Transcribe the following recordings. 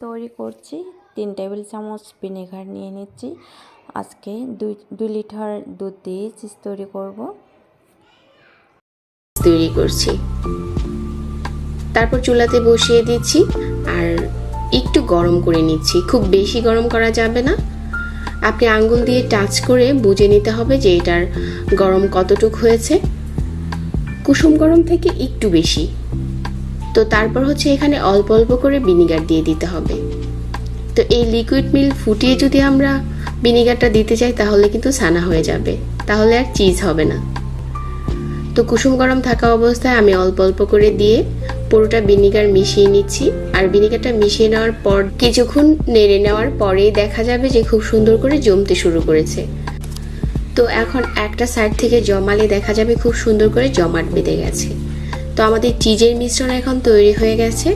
তৈরি করছি। তিন টেবিল চামচ ভিনেগার নিয়ে নিচ্ছি। আজকে দুই দুই লিটার দুধ দিয়ে চিজ তৈরি করব। তৈরি করছি। তারপর চুলাতে বসিয়ে দিচ্ছি আর একটু গরম করে নিচ্ছি। খুব বেশি গরম করা যাবে না। আপনি আঙ্গুল দিয়ে টাচ করে বুঝে নিতে হবে যে এটার গরম কতটুক হয়েছে। কুসুম গরম থেকে একটু বেশি। তো তারপর হচ্ছে এখানে অল্প অল্প করে ভিনিগার দিয়ে দিতে হবে। তো এই লিকুইড মিল ফুটিয়ে যদি আমরা ভিনিগারটা দিতে চাই তাহলে কিন্তু সানা হয়ে যাবে। তাহলে আর চিজ হবে না। তো কুসুম গরম থাকা অবস্থায় আমি অল্প অল্প করে দিয়ে পুরোটা ভিনিগার মিশিয়ে নিচ্ছি। আর ভিনিগারটা মিশিয়ে নেওয়ার পর কিছুক্ষণ নেড়ে নেওয়ার পরেই দেখা যাবে যে খুব সুন্দর করে জমতে শুরু করেছে। তো এখন একটা সাইড থেকে জমালে দেখা যাবে খুব সুন্দর করে জমাট বেঁধে গেছে। তো আমাদের চিজের মিশ্রণ এখন তৈরি হয়ে গেছে।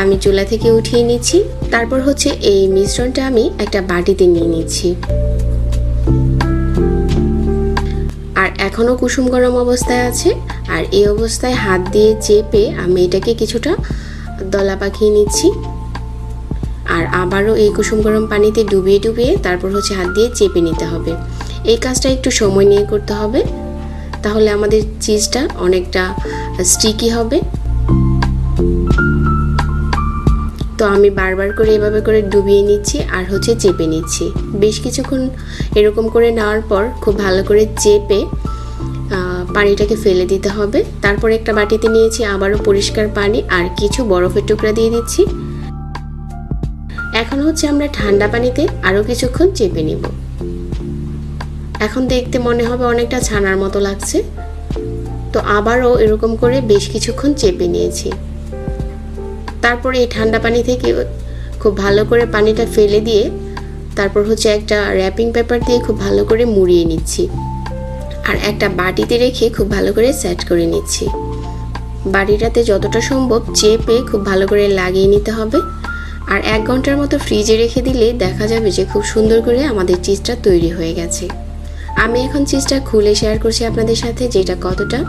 আমি চুলা থেকে উঠিয়ে নিচ্ছি। তারপর হচ্ছে এই মিশ্রণটা আমি একটা বাটিতে নিয়ে নিচ্ছি। আর এখনও কুসুম গরম অবস্থায় আছে। আর এই অবস্থায় হাত দিয়ে চেপে আমি এটাকে কিছুটা দলা পাকিয়ে নিচ্ছি। আর আবারও এই কুসুম গরম পানিতে ডুবিয়ে ডুবিয়ে তারপর হচ্ছে হাত দিয়ে চেপে নিতে হবে। এই কাজটা একটু সময় নিয়ে করতে হবে। তাহলে আমাদের চিজটা অনেকটা স্টিকি হবে। তো আমি বারবার করে এভাবে করে ডুবিয়ে নিচ্ছি আর হচ্ছে চেপে নিচ্ছি। বেশ কিছুক্ষণ এরকম করে নেওয়ার পর খুব ভালো করে চেপে পানিটাকে ফেলে দিতে হবে। তারপর একটা বাটিতে নিয়েছি আবারও পরিষ্কার পানি আর কিছু বরফের টুকরা দিয়ে দিচ্ছি। এখন হচ্ছে আমরা ঠান্ডা পানিতে আরও কিছুক্ষণ চেপে নিব। এখন দেখতে মনে হবে অনেকটা ছানার মতো লাগছে। তো আবারও এরকম করে বেশ কিছুক্ষণ চেপে নিয়েছি। তারপরে এই ঠান্ডা পানি থেকে খুব ভালো করে পানিটা ফেলে দিয়ে তারপর হচ্ছে একটা র্যাপিং পেপার দিয়ে খুব ভালো করে মুড়িয়ে নিচ্ছি। আর একটা বাটিতে রেখে খুব ভালো করে সেট করে নিচ্ছি। বাটিটাতে যতটা সম্ভব চেপে খুব ভালো করে লাগিয়ে নিতে হবে। আর এক ঘণ্টার মতো ফ্রিজে রেখে দিলে দেখা যাবে যে খুব সুন্দর করে আমাদের চিজটা তৈরি হয়ে গেছে। আমি এখন চিজটা খুলে শেয়ার করছি আপনাদের সাথে, যেটা কতটা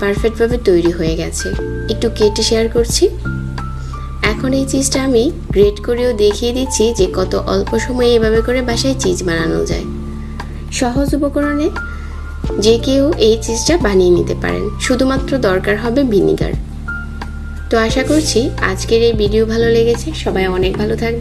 পারফেক্টভাবে তৈরি হয়ে গেছে। একটু কেটে শেয়ার করছি। এখন এই চিজটা আমি গ্রেট করেও দেখিয়ে দিচ্ছি যে কত অল্প সময়ে এভাবে করে বাসায় চিজ বানানো যায়। সহজ উপকরণে যে কেউ এই চিজটা বানিয়ে নিতে পারেন। শুধুমাত্র দরকার হবে ভিনিগার তো আশা করছি আজকের এই ভিডিও ভালো লেগেছে। সবাই অনেক ভালো থাকবে